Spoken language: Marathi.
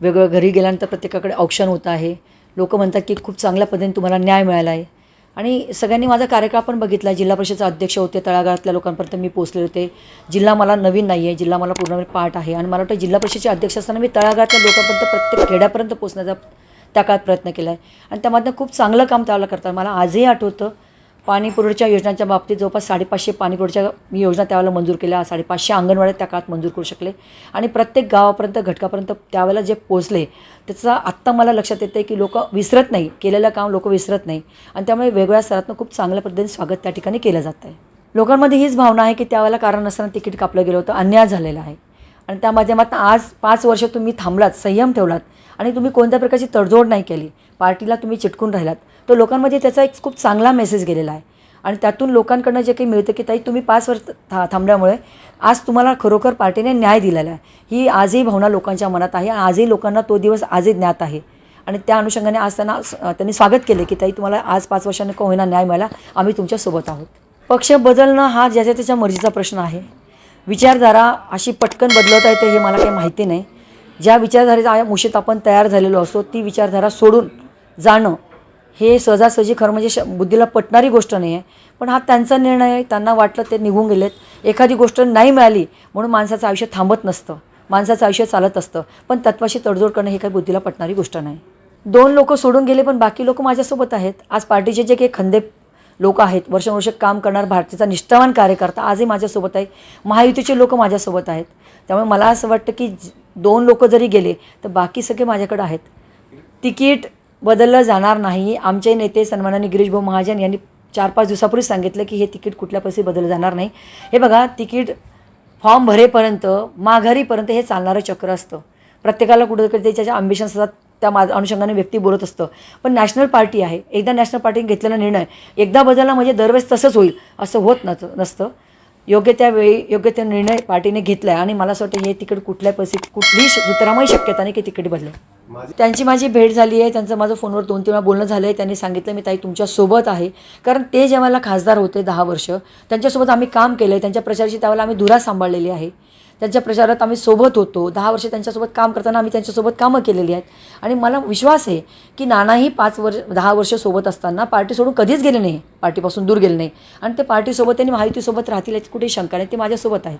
वेगळं घरी गेल्यानंतर प्रत्येकाकडे ऑप्शन होत आहे. लोक म्हणतात की खूप चांगल्या पद्धतीने तुम्हाला न्याय मिळाला आहे. आणि सगळ्यांनी माझा कार्यकाळ पण बघितला. जिल्हा परिषदेचे अध्यक्ष होते तळागाळातल्या लोकांपर्यंत मी पोचले होते. जिल्हा मला नवीन नाही आहे. जिल्हा मला पूर्णपणे पाठ आहे. आणि मला वाटतं जिल्हा परिषदेचे अध्यक्ष असताना मी तळागाळातल्या लोकांपर्यंत प्रत्येक खेड्यापर्यंत पोचण्याचा त्या काळात प्रयत्न केला आहे. आणि त्यामधनं खूप चांगलं काम त्याला करतात. मला आजही आठवतं. पाणीपुरवठ्याच्या योजनांच्या बाबतीत जवळपास साडेपाचशे पाणीपुरवठ्याच्या मी योजना त्यावेळेला मंजूर केल्या. साडेपाचशे अंगणवाड्या त्या काळात मंजूर करू शकले. आणि प्रत्येक गावापर्यंत घटकापर्यंत त्यावेळेला जे पोचले त्याचा आत्ता मला लक्षात येतं की लोक विसरत नाही. केलेलं काम लोक विसरत नाही. आणि त्यामुळे वेगवेगळ्या स्तरातून खूप चांगल्या पद्धतीने स्वागत त्या ठिकाणी केलं जात आहे. लोकांमध्ये हीच भावना आहे की त्यावेळेला कारण नसताना तिकीट कापलं गेलं होतं अन्याय झालेला आहे. आणि त्या माध्यमातून आज पाच वर्ष तुम्ही थांबलात संयम ठेवलात. आणि तुम्ही कोणत्या प्रकारची तडजोड नाही केली. पार्टीला तुम्ही चिटकून राहिलात. तर लोकांमध्ये त्याचा एक खूप चांगला मेसेज गेलेला आहे. आणि त्यातून लोकांकडनं जे काही मिळतं की ताई तुम्ही पाच वर्ष था थांबल्यामुळे आज तुम्हाला खरोखर पार्टीने न्याय दिलेला आहे. ही आजही भावना लोकांच्या मनात आहे आणि आजही लोकांना तो दिवस आजही ज्ञात आहे. आणि त्या अनुषंगाने आज त्यांना त्यांनी स्वागत केले की ताई तुम्हाला आज पाच वर्षांनी का होईना न्याय मिळाला? आम्ही तुमच्यासोबत आहोत. पक्ष बदलणं हा ज्याच्या त्याच्या मर्जीचा प्रश्न आहे. विचारधारा अशी पटकन बदलवता येते हे मला काही माहिती नाही. ज्या विचारधारेचा मुशीत आपण तयार झालेलो असतो ती विचारधारा सोडून जाणं. हे सहजासहजी खरं म्हणजे श बुद्धीला पटणारी गोष्ट नाही आहे पण हा त्यांचा निर्णय आहे त्यांना वाटलं ते निघून गेलेत. एखादी गोष्ट नाही मिळाली म्हणून माणसाचं आयुष्य थांबत नसतं. माणसाचं आयुष्य चालत असतं. पण तत्वाशी तडजोड करणं ही काही बुद्धीला पटणारी गोष्ट नाही. दोन लोक सोडून गेले पण बाकी लोक माझ्यासोबत आहेत. आज पार्टीचे जे काही खंदे लोक आहेत वर्षानुवर्ष काम करणार भारतीचा निष्ठावान कार्यकर्ता आजही माझ्यासोबत आहे महायुतीचे लोक माझ्यासोबत आहेत. त्यामुळे मला असं वाटतं की दोन लोक जरी गेले तर बाकी सगळे माझ्याकडे आहेत. तिकीट बदललं जाणार नाही. आमचे नेते सन्मानाने गिरीश भाऊ महाजन यांनी चार पाच दिवसापूर्वी सांगितलं की हे तिकीट कुठल्या पैसे बदललं जाणार नाही. हे बघा तिकीट फॉर्म भरेपर्यंत माघारीपर्यंत हे चालणारं चक्र असतं. प्रत्येकाला कुठं त्याच्या आंबिशन असतात त्या मा अनुषंगाने व्यक्ती बोलत असतं. पण नॅशनल पार्टी आहे. एकदा नॅशनल पार्टीने घेतलेला निर्णय एकदा बदलला म्हणजे दरवेळेस तसंच होईल असं होत नसतं नसतं. योग्य त्या वेळी योग्य त्या निर्णय पार्टीने घेतला आहे आणि मला असं वाटतं हे तिकीट कुठल्या पैसे कुठलीही सुतरामही शक्यता नाही की तिकीट बदलेल. त्यांची माझी भेट झाली आहे त्यांचं माझं फोनवर दोन तीन वेळा बोलणं झालं आहे त्यांनी सांगितलं मी ताई तुमच्यासोबत आहे. कारण ते जेव्हा खासदार होते दहा वर्ष त्यांच्यासोबत आम्ही काम केलं आहे त्यांच्या प्रचाराची त्यावेळेला आम्ही धुरा सांभाळलेली आहे. त्यांच्या प्रचारात आम्ही सोबत होतो दहा वर्ष त्यांच्यासोबत काम करताना आम्ही त्यांच्यासोबत कामं केलेली आहेत. आणि मला विश्वास आहे की नानाही पाच वर्ष दहा वर्ष सोबत असताना पार्टी सोडून कधीच गेले नाही पार्टीपासून दूर गेले नाही. आणि ते पार्टीसोबत आणि माहितीसोबत राहतील याची कुठेही शंका नाही ते माझ्यासोबत आहेत.